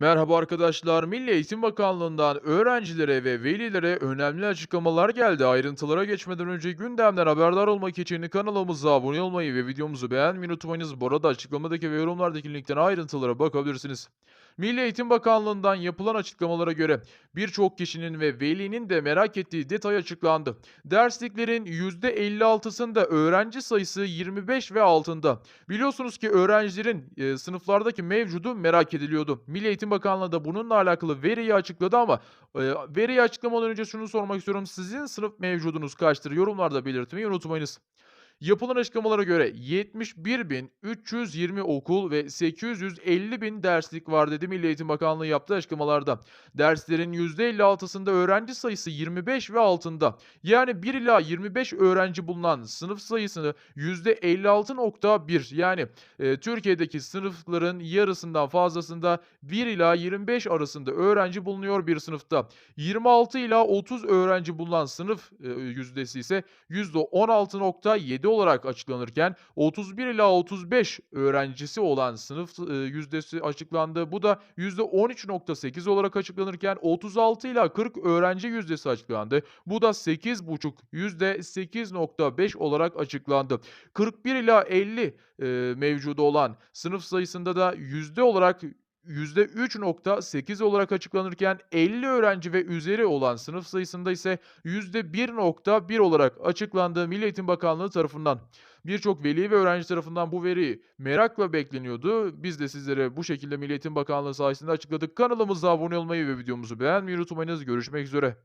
Merhaba arkadaşlar. Milli Eğitim Bakanlığı'ndan öğrencilere ve velilere önemli açıklamalar geldi. Ayrıntılara geçmeden önce gündemden haberdar olmak için kanalımıza abone olmayı ve videomuzu beğenmeyi unutmayınız. Bu arada açıklamadaki ve yorumlardaki linkten ayrıntılara bakabilirsiniz. Milli Eğitim Bakanlığı'ndan yapılan açıklamalara göre birçok kişinin ve velinin de merak ettiği detay açıklandı. Dersliklerin %56'sında öğrenci sayısı 25 ve altında. Biliyorsunuz ki öğrencilerin e, sınıflardaki mevcudu merak ediliyordu. Milli Eğitim Bakanlığı da bununla alakalı veriyi açıkladı ama e, veriyi açıklamadan önce şunu sormak istiyorum. Sizin sınıf mevcudunuz kaçtır? Yorumlarda belirtmeyi unutmayınız. Yapılan açıklamalara göre 71.320 okul ve 850.000 derslik var dedi Milli Eğitim Bakanlığı yaptığı açıklamalarda. Derslerin %56'sında öğrenci sayısı 25 ve altında. Yani 1 ila 25 öğrenci bulunan sınıf sayısını %56.1 yani e, Türkiye'deki sınıfların yarısından fazlasında 1 ila 25 arasında öğrenci bulunuyor bir sınıfta. 26 ila 30 öğrenci bulunan sınıf e, yüzdesi ise %16.7 olarak açıklanırken 31 ila 35 öğrencisi olan sınıf e, yüzdesi açıklandı. Bu da %13.8 olarak açıklanırken 36 ila 40 öğrenci yüzdesi açıklandı. Bu da 8.5 %8.5 olarak açıklandı. 41 ila 50 e, mevcudu olan sınıf sayısında da yüzde olarak %3.8 olarak açıklanırken 50 öğrenci ve üzeri olan sınıf sayısında ise %1.1 olarak açıklandığı Milli Eğitim Bakanlığı tarafından. Birçok veli ve öğrenci tarafından bu veri merakla bekleniyordu. Biz de sizlere bu şekilde Milli Eğitim Bakanlığı sayesinde açıkladık. Kanalımıza abone olmayı ve videomuzu beğenmeyi unutmayınız. Görüşmek üzere.